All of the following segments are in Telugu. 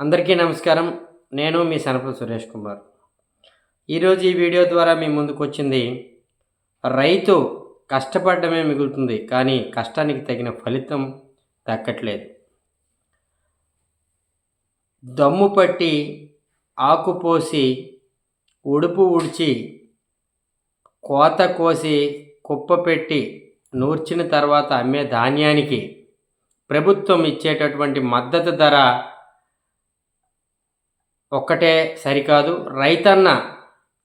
అందరికీ నమస్కారం. నేను మీ సనపల సురేష్ కుమార్. ఈరోజు ఈ వీడియో ద్వారా మీ ముందుకు వచ్చింది రైతు కష్టపడమే మిగులుతుంది కానీ కష్టానికి తగిన ఫలితం దక్కట్లేదు. దమ్ము పట్టి ఆకు పోసి ఉడుపు ఉడిచి కోత కోసి కుప్ప పెట్టి నూర్చిన తర్వాత అమ్మే ధాన్యానికి ప్రభుత్వం ఇచ్చేటటువంటి మద్దతు ధర ఒక్కటే సరికాదు. రైతన్న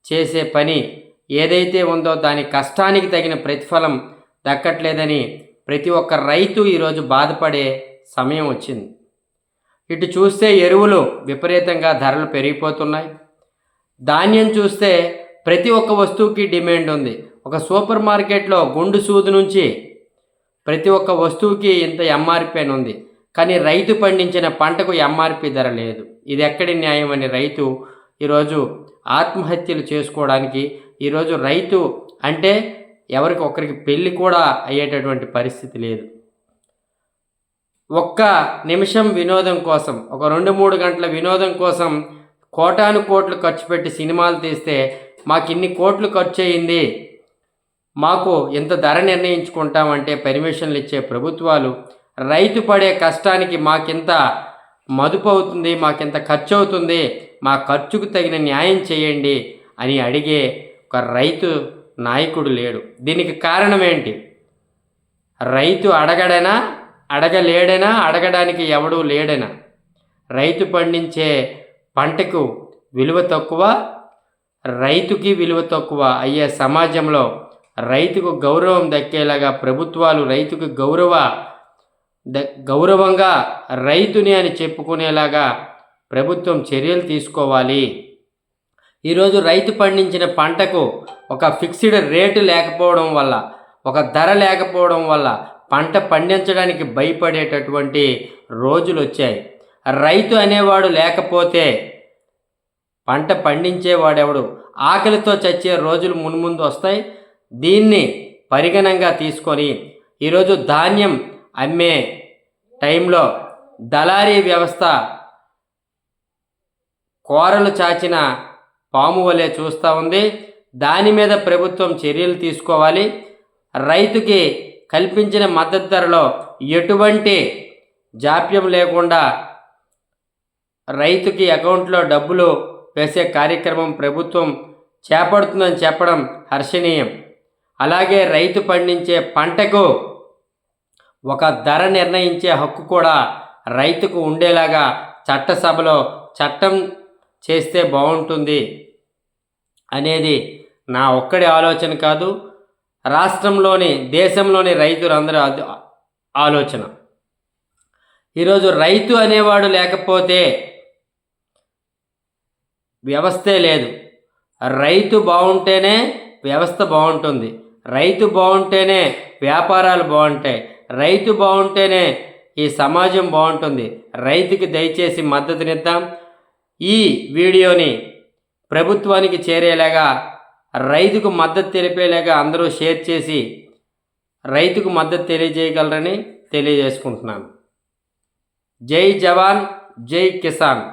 చేసే పని ఏదైతే ఉందో దాని కష్టానికి తగిన ప్రతిఫలం దక్కట్లేదని ప్రతి ఒక్క రైతు ఈరోజు బాధపడే సమయం వచ్చింది. ఇటు చూస్తే ఎరువులు విపరీతంగా ధరలు పెరిగిపోతున్నాయి. ధాన్యం చూస్తే ప్రతి ఒక్క వస్తువుకి డిమాండ్ ఉంది. ఒక సూపర్ మార్కెట్లో గుండు సూదు నుంచి ప్రతి ఒక్క వస్తువుకి ఇంత ఎంఆర్పీ అని ఉంది. కానీ రైతు పండించిన పంటకు ఎంఆర్పి ధర లేదు. ఇది ఎక్కడి న్యాయం అని రైతు ఈరోజు ఆత్మహత్యలు చేసుకోవడానికి ఈరోజు రైతు అంటే ఎవరికి ఒకరికి పెళ్ళి కూడా అయ్యేటటువంటి పరిస్థితి లేదు. ఒక్క నిమిషం వినోదం కోసం ఒక రెండు మూడు గంటల వినోదం కోసం కోటాను కోట్లు ఖర్చు పెట్టి సినిమాలు తీస్తే మాకు ఇన్ని కోట్లు ఖర్చు అయింది. మాకు ఇంత ధర నిర్ణయించుకుంటామంటే పర్మిషన్లు ఇచ్చే ప్రభుత్వాలు రైతు పడే కష్టానికి మాకింత మదుపు అవుతుంది మాకింత ఖర్చు అవుతుంది మా ఖర్చుకు తగిన న్యాయం చేయండి అని అడిగే ఒక రైతు నాయకుడు లేడు. దీనికి కారణం ఏంటి రైతు అడగడనా అడగలేడనా అడగడానికి ఎవడూ లేడనా? రైతు పండించే పంటకు విలువ తక్కువ రైతుకి విలువ తక్కువ అయ్యే సమాజంలో రైతుకు గౌరవం దక్కేలాగా ప్రభుత్వాలు రైతుకు గౌరవ గౌరవంగా రైతుని అని చెప్పుకునేలాగా ప్రభుత్వం చర్యలు తీసుకోవాలి. ఈరోజు రైతు పండించిన పంటకు ఒక ఫిక్స్డ్ రేటు లేకపోవడం వల్ల ఒక ధర లేకపోవడం వల్ల పంట పండించడానికి భయపడేటటువంటి రోజులు వచ్చాయి. రైతు అనేవాడు లేకపోతే పంట పండించేవాడెవడు? ఆకలితో చచ్చే రోజులు మున్ముందు వస్తాయి. దీన్ని పరిగణంగా తీసుకొని ఈరోజు ధాన్యం అమ్మే టైంలో దళారీ వ్యవస్థ కోరలు చాచిన పాము వలె చూస్తూ ఉంది. దాని మీద ప్రభుత్వం చర్యలు తీసుకోవాలి. రైతుకి కల్పించిన మద్దతు ధరలో ఎటువంటి జాప్యం లేకుండా రైతుకి అకౌంట్లో డబ్బులు వేసే కార్యక్రమం ప్రభుత్వం చేపడుతుందని చెప్పడం హర్షణీయం. అలాగే రైతు పండించే పంటకు ఒక ధర నిర్ణయించే హక్కు కూడా రైతుకు ఉండేలాగా చట్టసభలో చట్టం చేస్తే బాగుంటుంది అనేది నా ఒక్కడి ఆలోచన కాదు రాష్ట్రంలోని దేశంలోని రైతులందరూ ఆలోచన. ఈరోజు రైతు అనేవాడు లేకపోతే వ్యవస్థే లేదు. రైతు బాగుంటేనే వ్యవస్థ బాగుంటుంది. రైతు బాగుంటేనే వ్యాపారాలు బాగుంటాయి. రైతు బాగుంటేనే ఈ సమాజం బాగుంటుంది. రైతుకి దయచేసి మద్దతునిద్దాం. ఈ వీడియోని ప్రభుత్వానికి చేరేలాగా రైతుకు మద్దతు తెలిపేలాగా అందరూ షేర్ చేసి రైతుకు మద్దతు తెలియజేయగలరని తెలియజేసుకుంటున్నాను. జై జవాన్ జై కిసాన్.